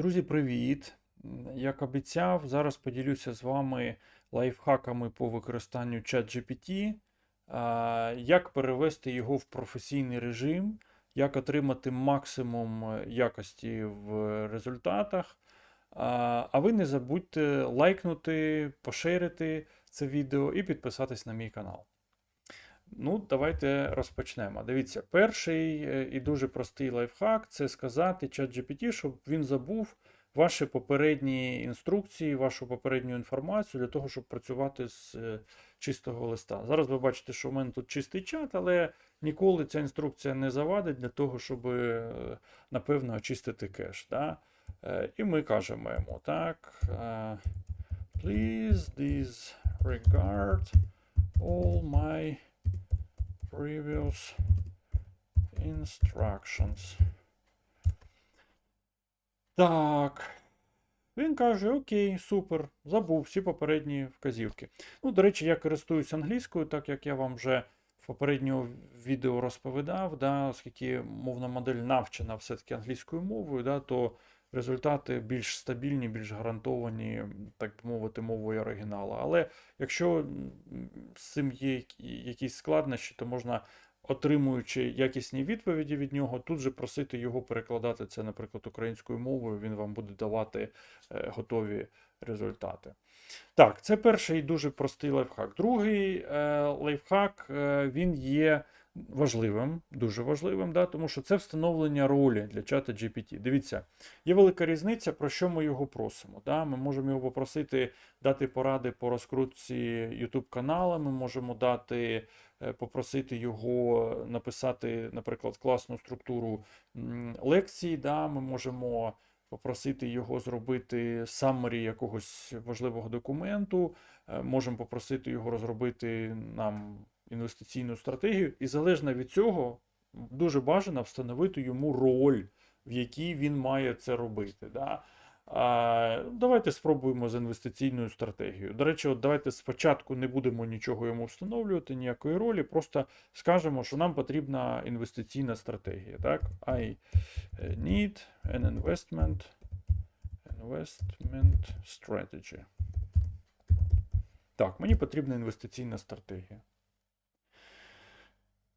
Друзі, привіт! Як обіцяв, зараз поділюся з вами лайфхаками по використанню ChatGPT, як перевести його в професійний режим, як отримати максимум е, якості в результатах. А ви не забудьте лайкнути, поширити це відео і підписатись на мій канал. Ну, давайте розпочнемо. Дивіться, перший е, і дуже простий лайфхак це сказати ChatGPT, щоб він забув ваші попередні інструкції, вашу попередню інформацію для того, щоб працювати з е, чистого листа. Зараз ви бачите, що в мене тут чистий чат, але ніколи ця інструкція не завадить для того, щоб, е, напевно, очистити кеш. Да? І ми кажемо йому так. Please disregard all my previous instructions. Так. Він каже: Окей, супер, забув всі попередні вказівки. Ну, до речі, я користуюсь англійською, так як я вам вже в попередньому відео розповідав, да, оскільки мовна модель навчена все-таки англійською мовою, да, то результати більш стабільні, більш гарантовані, так би мовити, мовою оригіналу. Але якщо з цим є якісь складнощі, то можна, отримуючи якісні відповіді від нього, тут же просити його перекладати це, наприклад, українською мовою, він вам буде давати е, готові результати. Так, це перший дуже простий лайфхак. Другий е, лайфхак е, він є важливим, дуже важливим, да, тому що це встановлення ролі для чата GPT. Дивіться, є велика різниця, про що ми його просимо. Да? Ми можемо його попросити дати поради по розкрутці YouTube канала, ми можемо дати, е, попросити його написати, наприклад, класну структуру лекцій. Да? Ми можемо попросити його зробити summary якогось важливого документу, е, можемо попросити його розробити нам інвестиційну стратегію, і залежно від цього дуже бажано встановити йому роль, в якій він має це робити. Да? А, давайте спробуємо з інвестиційною стратегією. До речі, от давайте спочатку не будемо нічого йому встановлювати, ніякої ролі, просто скажемо, що нам потрібна інвестиційна стратегія. Так? I need an investment, investment strategy. Так, мені потрібна інвестиційна стратегія.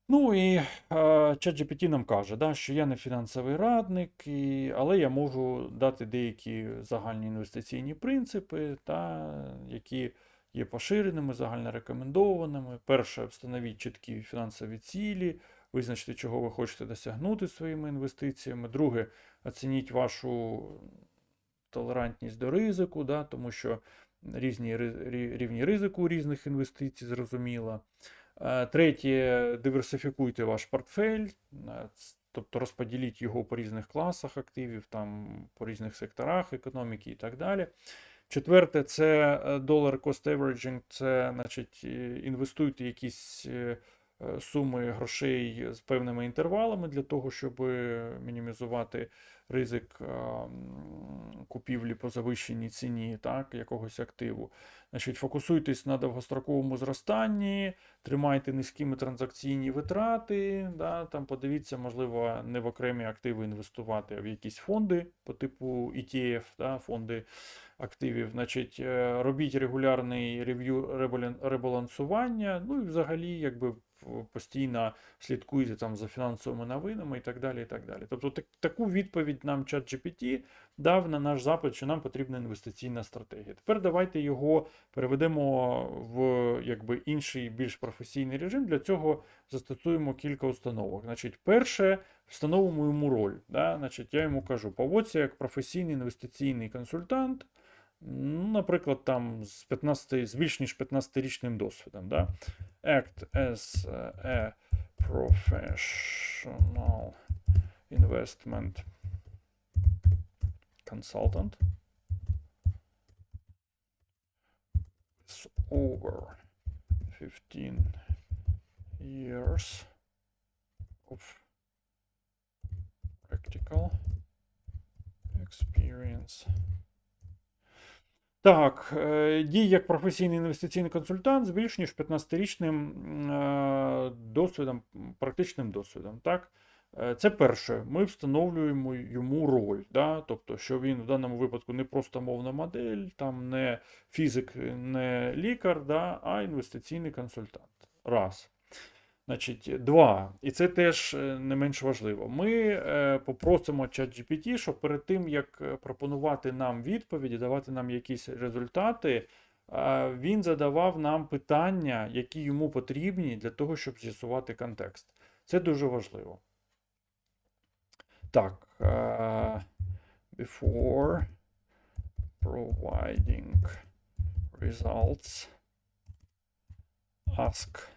Ну і е, ChatGPT нам каже, да, що я не фінансовий радник, і, але я можу дати деякі загальні інвестиційні принципи, та, які є поширеними, загально рекомендованими. Перше, встановіть чіткі фінансові цілі, визначте, чого ви хочете досягнути своїми інвестиціями. Друге, оцініть вашу толерантність до ризику, да, тому що різні рівні ризику у різних інвестицій, зрозуміло. Е, Третє, диверсифікуйте ваш портфель, е, тобто розподіліть його по різних класах активів, там, по різних секторах економіки і так далі. Четверте, це долар dollar cost averaging, це значить, е, інвестуйте якісь е, е, суми грошей з певними інтервалами для того, щоб мінімізувати ризик е, купівлі по завищеній ціні так, якогось активу. Значить, фокусуйтесь на довгостроковому зростанні, тримайте низькими транзакційні витрати. Да, там подивіться, можливо, не в окремі активи інвестувати, а в якісь фонди по типу ETF, да, фонди активів. Значить, е, робіть регулярний рев'ю ребалансування. Ну і взагалі, якби постійно слідкуйте там за фінансовими новинами і так далі. І так далі. Тобто так, таку відповідь нам ChatGPT дав на наш запит, що нам потрібна інвестиційна стратегія. Тепер давайте його переведемо в якби інший більш професійний режим. Для цього застосуємо кілька установок. Значить, перше, встановимо йому роль. Да? Значить, я йому кажу, поводься як професійний інвестиційний консультант. Ну, наприклад, там з 15, з більш ніж 15-річним досвідом. Да? Act as a professional investment consultant with over 15 years of practical experience. Так, е, дій як професійний інвестиційний консультант з більш ніж 15-річним е, досвідом, практичним досвідом. Так? Е, Це перше, ми встановлюємо йому роль, да? тобто, що він в даному випадку не просто мовна модель, там не фізик, не лікар, да? а інвестиційний консультант. Раз. Значить, два. І це теж е, не менш важливо. Ми е, попросимо ChatGPT, щоб перед тим, як е, пропонувати нам відповіді, давати нам якісь результати, він задавав нам питання, які йому потрібні для того, щоб з'ясувати контекст. Це дуже важливо. Так. Before providing results, ask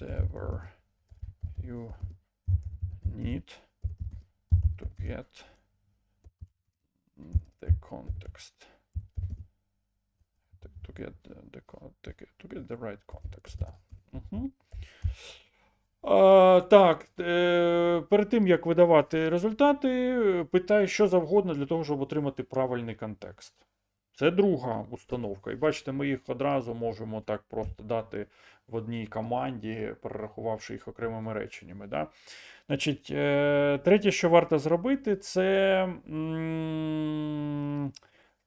whatever you need to get the context to, get the, to get, the right context. Да. Угу. А, так, е, перед тим як видавати результати, питай що завгодно для того, щоб отримати правильний контекст. Це друга установка. І бачите, ми їх одразу можемо так просто дати в одній команді, перерахувавши їх окремими реченнями. Да? Значить, е, третє, що варто зробити, це.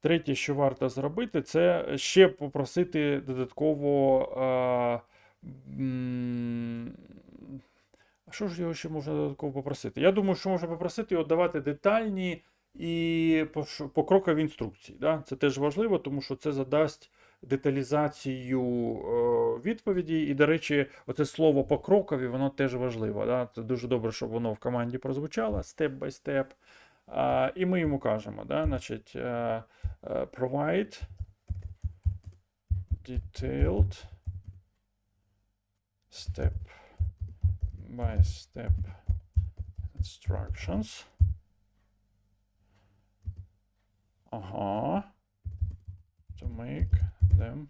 Третє, що варто зробити, це ще попросити додатково. Е, а що ж його ще можна додатково попросити? Я думаю, що можна попросити його давати детальні і покрокові інструкції. Да? Це теж важливо, тому що це задасть деталізацію е, відповіді. І, до речі, оце слово покрокові, воно теж важливо. Да? Це дуже добре, щоб воно в команді прозвучало. А, і ми йому кажемо, да? значить, е, е, provide detailed step by step instructions. Ага. To make them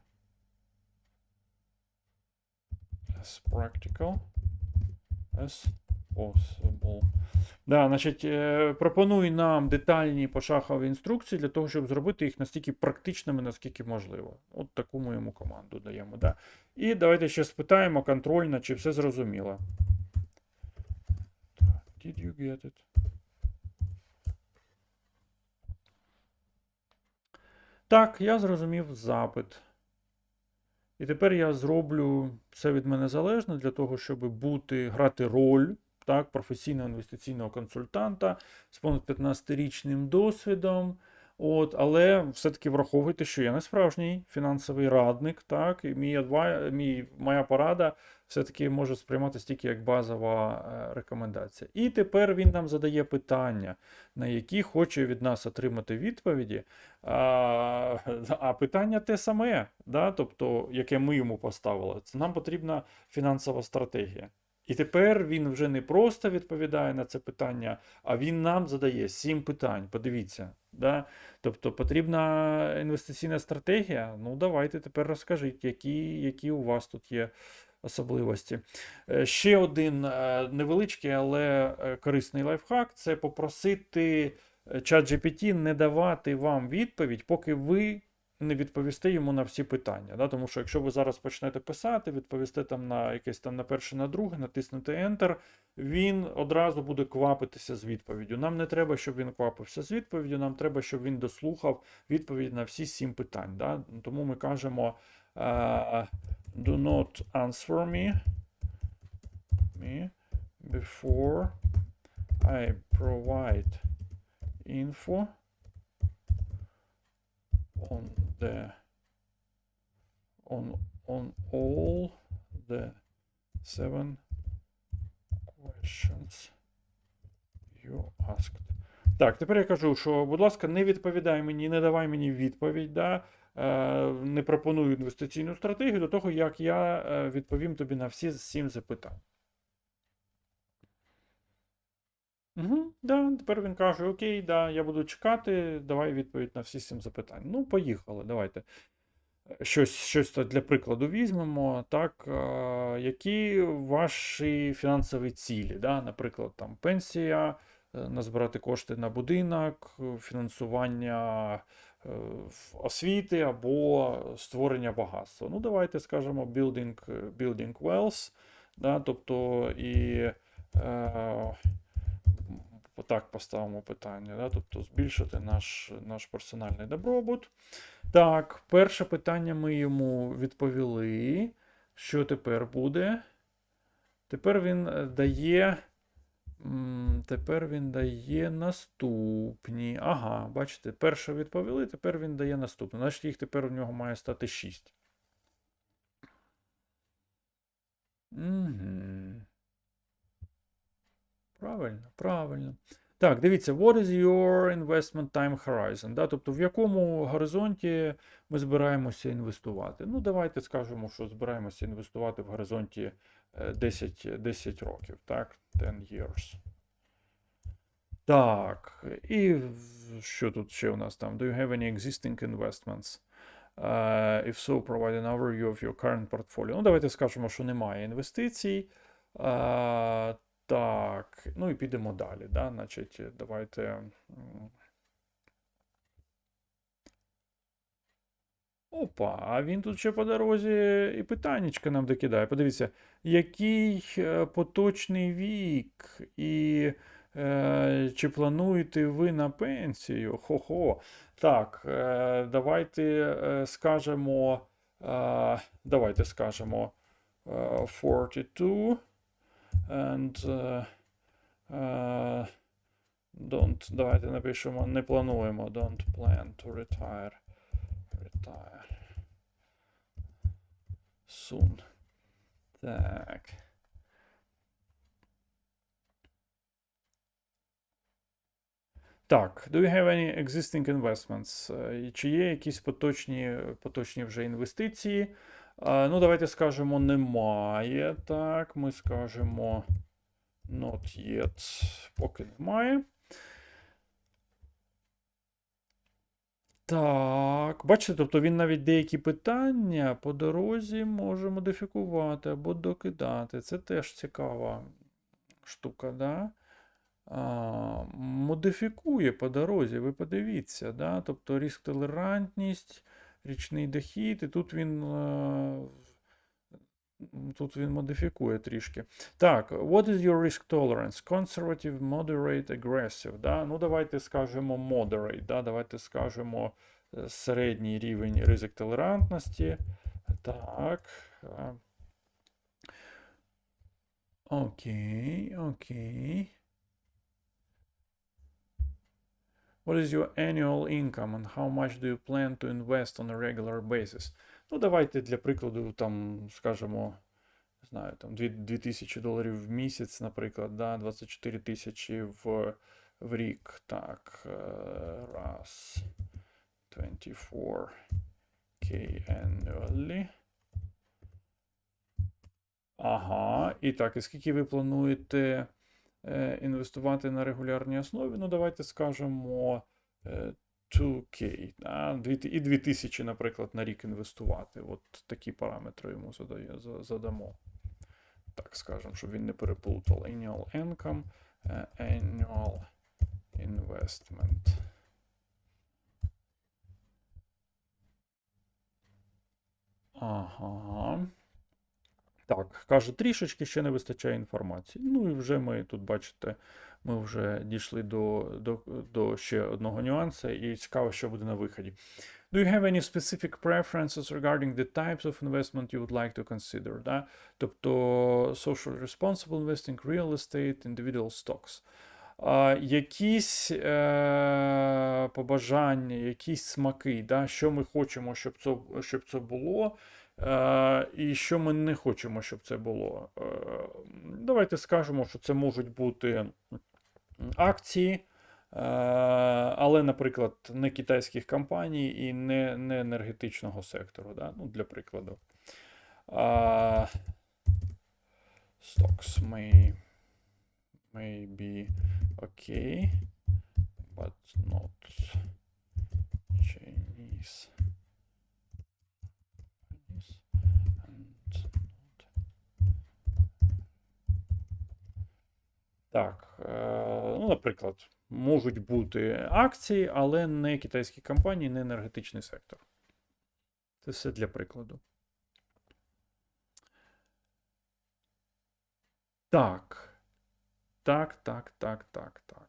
as practical as possible. Да, значить, е, пропонуй нам детальні пошагові інструкції для того, щоб зробити їх настільки практичними, наскільки можливо. От таку ми йому команду даємо. Да. І давайте ще спитаємо контрольно, чи все зрозуміло. Did you get it? Так, я зрозумів запит. І тепер я зроблю все від мене залежне для того, щоб бути, грати роль так, професійного інвестиційного консультанта з понад 15-річним досвідом. От, але все-таки враховуйте, що я не справжній фінансовий радник, так, і мій адвай, мій, моя порада все-таки може сприйматися тільки як базова е, рекомендація. І тепер він нам задає питання, на які хоче від нас отримати відповіді. А, а питання те саме, да? тобто, яке ми йому поставили. Це нам потрібна фінансова стратегія. І тепер він вже не просто відповідає на це питання, а він нам задає сім питань. Подивіться. Да? Тобто потрібна інвестиційна стратегія. Ну, давайте тепер розкажіть, які, які у вас тут є особливості. Е, Ще один е, невеличкий, але е, корисний лайфхак це попросити ChatGPT не давати вам відповідь, поки ви не відповісте йому на всі питання. Да? Тому що якщо ви зараз почнете писати, відповісте там на якесь там на перше, на друге, натиснете Enter, він одразу буде квапитися з відповіддю. Нам не треба, щоб він квапився з відповіддю, нам треба, щоб він дослухав відповідь на всі сім питань. Да? Тому ми кажемо е, do not answer me, me before I provide info on the on on all the seven questions you asked. Так, тепер я кажу, що, будь ласка, не відповідай мені, не давай мені відповідь, да? е, не пропоную інвестиційну стратегію до того, як я е, відповім тобі на всі сім запитань. Угу, да, тепер він каже: Окей, да, я буду чекати, давай відповідь на всі сім запитань. Ну, поїхали, давайте. Щось, щось для прикладу візьмемо. Так, е, які ваші фінансові цілі? Да? Наприклад, там пенсія, е, назбирати кошти на будинок, е, фінансування е, освіти або створення багатства. Ну, давайте скажемо building, building wealth, да? тобто і Е, так поставимо питання, да? тобто збільшити наш, наш персональний добробут. Так, перше питання ми йому відповіли. Що тепер буде? Тепер він е, дає. Тепер він дає наступні. Ага, бачите, перше відповіли, тепер він дає наступне. Значить, їх тепер у нього має стати 6. Угу. Правильно, правильно. Так, дивіться, what is your investment time horizon? Да? Тобто, в якому горизонті ми збираємося інвестувати? Ну, давайте скажемо, що збираємося інвестувати в горизонті е, 10, 10 років, так? 10 years. Так, і що тут ще у нас там? Do you have any existing investments? Uh, if so, provide an overview of your current portfolio. Ну, давайте скажемо, що немає інвестицій. Uh, так, ну і підемо далі. Да? Значить, давайте. Опа, а він тут ще по дорозі і питаннячка нам докидає. Подивіться, який е, поточний вік, і е, чи плануєте ви на пенсію? Хо-хо. Так, е, давайте е, скажемо. Е, давайте скажемо е, 42 and е, е, don't, давайте напишемо, не плануємо, don't plan to retire. Retire. Soon. Так. Так, do you have any existing investments? Е, Чи є якісь поточні, поточні вже інвестиції? Ну, давайте скажемо, немає. Так, ми скажемо not yet, поки немає. Так, бачите, тобто він навіть деякі питання по дорозі може модифікувати або докидати. Це теж цікава штука, да? А, модифікує по дорозі, ви подивіться, да? тобто риск толерантність, річний дохід, і тут він, е, тут він модифікує трішки. Так, what is your risk tolerance? Conservative, moderate, aggressive. Да? Ну, давайте скажемо moderate, да? давайте скажемо е, середній рівень ризик толерантності. Так. е. Окей, окей. What is your annual income and how much do you plan to invest on a regular basis? Ну, давайте для прикладу, там, скажемо, не знаю, там 2000 доларів в місяць, наприклад, да, 24 тисячі в, в рік. Так, е, раз, 24k annually. Ага, і так, і скільки ви плануєте інвестувати на регулярній основі? Ну, давайте скажемо е, 2K, да, і 2000, наприклад, на рік інвестувати. От такі параметри йому задамо. Так скажемо, щоб він не переплутав. Annual income, е, annual investment. Ага. Так, каже, трішечки ще не вистачає інформації. Ну і вже ми тут бачите, ми вже дійшли до, до, до ще одного нюансу, і цікаво, що буде на виході. Do you have any specific preferences regarding the types of investment you would like to consider? Да? Тобто social responsible investing, real estate, individual stocks. А, якісь е, побажання, якісь смаки, да? що ми хочемо, щоб це, щоб це було. Е, і що ми не хочемо, щоб це було. Е, давайте скажемо, що це можуть бути акції, е, але, наприклад, не китайських компаній і не, не енергетичного сектору. Да? Ну, для прикладу. Stocks may, may be okay, but not. Chinese Так, е, ну, наприклад, можуть бути акції, але не китайські компанії, не енергетичний сектор. Це все для прикладу. Так. Так, так, так, так, так.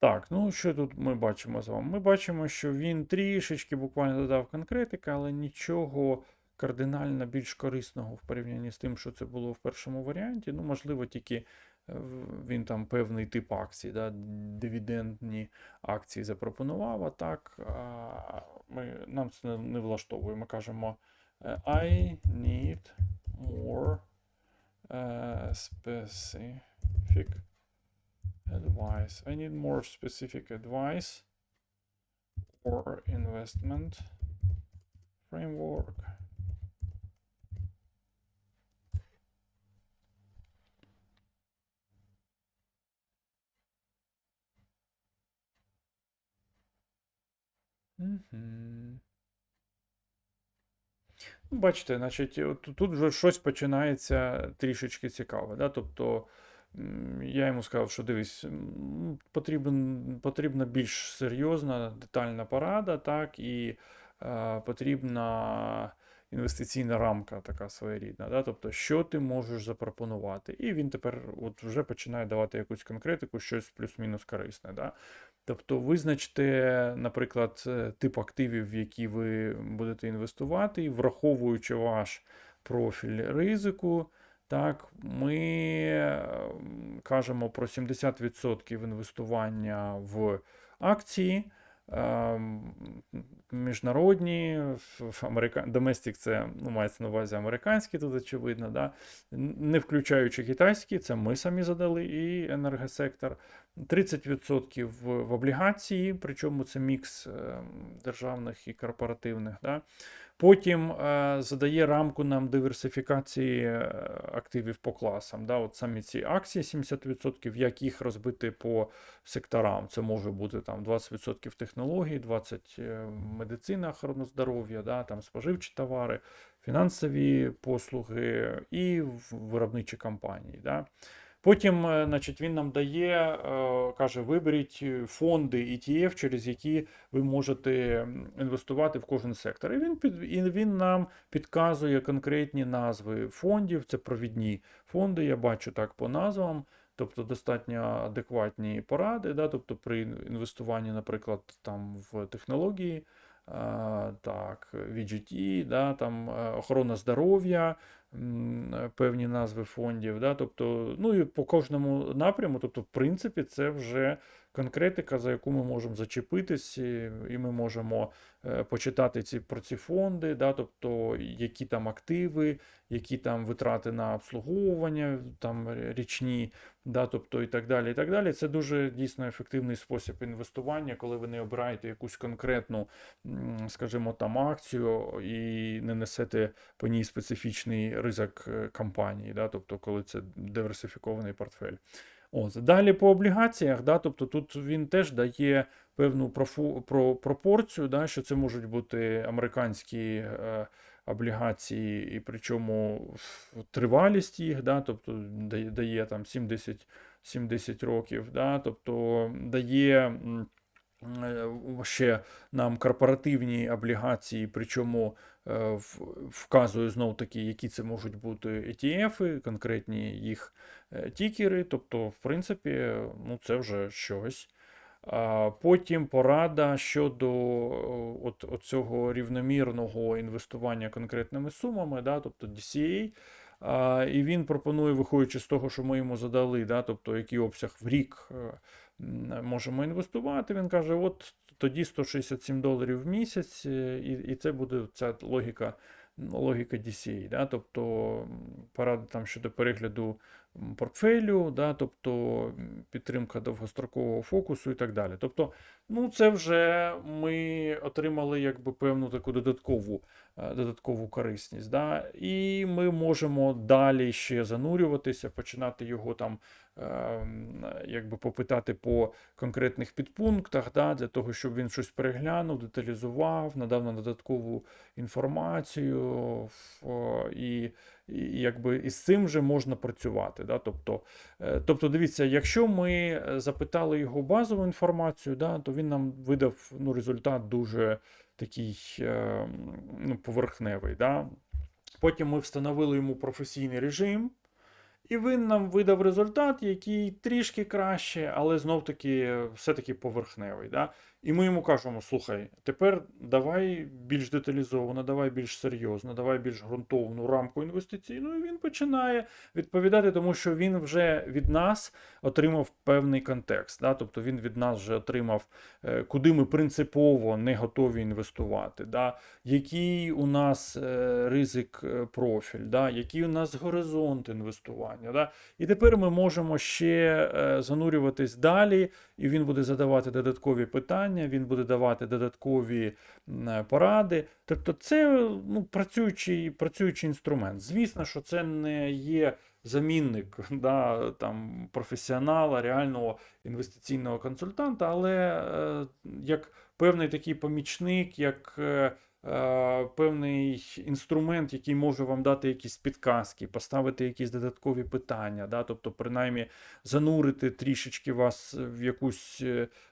Так, ну що тут ми бачимо з вами? Ми бачимо, що він трішечки буквально додав конкретики, але нічого кардинально більш корисного в порівнянні з тим, що це було в першому варіанті. Ну, можливо, тільки е, він там певний тип акцій, да, дивідендні акції запропонував, а так ми, нам це не- влаштовує. Ми кажемо е, I need more е, specific advice. I need more specific advice or investment framework. Ну, Бачите, значить, от тут вже щось починається трішечки цікаве. Да? Тобто я йому сказав, що дивись, потрібен, потрібна більш серйозна детальна порада, так, і е, потрібна інвестиційна рамка така своєрідна. Да? Тобто, що ти можеш запропонувати. І він тепер от вже починає давати якусь конкретику, щось плюс-мінус корисне. Да? Тобто визначте, наприклад, е, тип активів, в які ви будете інвестувати, враховуючи ваш профіль ризику, так, ми е, кажемо про 70% інвестування в акції. ем, Міжнародні, америка... Domestic це ну, мається на увазі американські, тут очевидно, да? Не включаючи китайські, це ми самі задали, і енергосектор. 30% в, в облігації, причому це мікс е, державних і корпоративних. Да? Потім е, задає рамку нам диверсифікації е, активів по класам. Да? От самі ці акції 70%, як їх розбити по секторам. Це може бути там 20% технологій, 20% е, медицина, охорона здоров'я, да? там споживчі товари, фінансові послуги і виробничі компанії. Да? Потім, е, значить, він нам дає, е, каже, виберіть е, фонди ETF, через які ви можете інвестувати в кожен сектор. І він, під, і він нам підказує конкретні назви фондів, це провідні фонди, я бачу так по назвам. Тобто достатньо адекватні поради, да? тобто при інвестуванні, наприклад, там в технології, так, VGT, да, там охорона здоров'я, певні назви фондів. Да, тобто, ну і по кожному напряму, тобто, в принципі, це вже конкретика, за яку ми можемо зачепитись, і ми можемо е, почитати ці, про ці фонди, да, тобто, які там активи, які там витрати на обслуговування, там річні, да, тобто і так далі. і так далі. Це дуже дійсно ефективний спосіб інвестування, коли ви не обираєте якусь конкретну, скажімо, там акцію і не несете по ній специфічний ризик е, компанії, да, тобто, коли це диверсифікований портфель. От. Далі по облігаціях, да, тобто тут він теж дає певну профу, про, пропорцію, да, що це можуть бути американські е, облігації, і причому тривалість їх, да, тобто дає, дає там 70, 70 років, да, тобто дає. Е, Ще нам корпоративні облігації, причому е, вказує знов таки, які це можуть бути ETF, конкретні їх е, тікери. Тобто, в принципі, ну, це вже щось. Потім порада щодо от, от цього рівномірного інвестування конкретними сумами, да, тобто DCA. І він пропонує, виходячи з того, що ми йому задали, да, тобто який обсяг в рік можемо інвестувати. Він каже: от тоді 167 доларів в місяць, е, і, і це буде ця логіка. Логіка DCA, да? тобто порада там щодо перегляду портфелю, да, тобто підтримка довгострокового фокусу і так далі. Тобто, ну, це вже ми отримали якби певну таку додаткову, е, додаткову корисність. Да? І ми можемо далі ще занурюватися, починати його там якби попитати по конкретних підпунктах, да, для того, щоб він щось переглянув, деталізував, надав нам додаткову інформацію, і, і якби із цим вже можна працювати. Да? Тобто, е, тобто, дивіться, якщо ми е, запитали його базову інформацію, да, то він нам видав ну, результат дуже такий е, ну, поверхневий. Да? Потім ми встановили йому професійний режим. І він нам видав результат, який трішки краще, але знов-таки все-таки поверхневий. Да? І ми йому кажемо: слухай, тепер давай більш деталізовано, давай більш серйозно, давай більш ґрунтовну рамку інвестиційну. І він починає відповідати, тому що він вже від нас отримав певний контекст. Да? Тобто він від нас вже отримав, е, куди ми принципово не готові інвестувати, да? який у нас е, ризик е, профіль, да? який у нас горизонт інвестування. Да? І тепер ми можемо ще занурюватись далі, і він буде задавати додаткові питання, він буде давати додаткові е, поради. Тобто, це ну, працюючий, працюючий інструмент. Звісно, що це не є замінник да, там, професіонала, реального інвестиційного консультанта, але е, як певний такий помічник, як е, певний інструмент, який може вам дати якісь підказки, поставити якісь додаткові питання, да, тобто, принаймні, занурити трішечки вас в якусь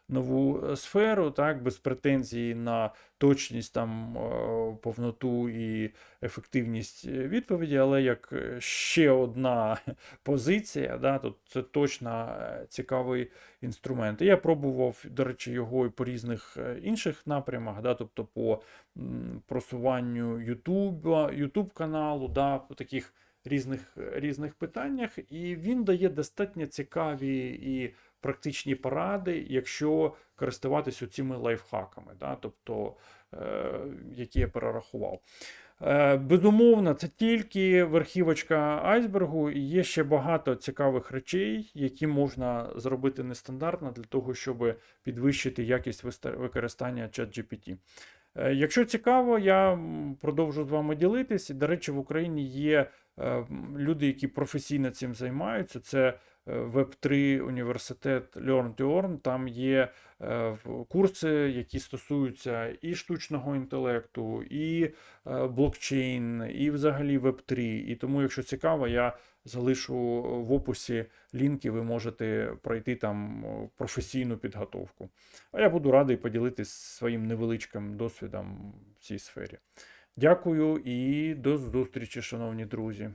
нову е, сферу, так, без претензій на точність, там, е, повноту і ефективність е, відповіді, але як ще одна позиція, да, то це точно цікавий інструмент. Я пробував, до речі, його і по різних інших напрямах, да, тобто по просуванню YouTube каналу, да, по таких різних, різних питаннях, і він дає достатньо цікаві і практичні поради, якщо користуватися цими лайфхаками, да, тобто, е, які я перерахував. Е, Безумовно, це тільки верхівочка айсбергу, і є ще багато цікавих речей, які можна зробити нестандартно для того, щоб підвищити якість використання ChatGPT. Е, Якщо цікаво, я продовжу з вами ділитись. До речі, в Україні є е, люди, які професійно цим займаються. Це е, Web3 університет Learn to Earn. Там є е, курси, які стосуються і штучного інтелекту, і е, блокчейн, і взагалі Web3. І тому, якщо цікаво, я залишу в описі лінки, ви можете пройти там професійну підготовку. А я буду радий поділитися своїм невеличким досвідом в цій сфері. Дякую і до зустрічі, шановні друзі.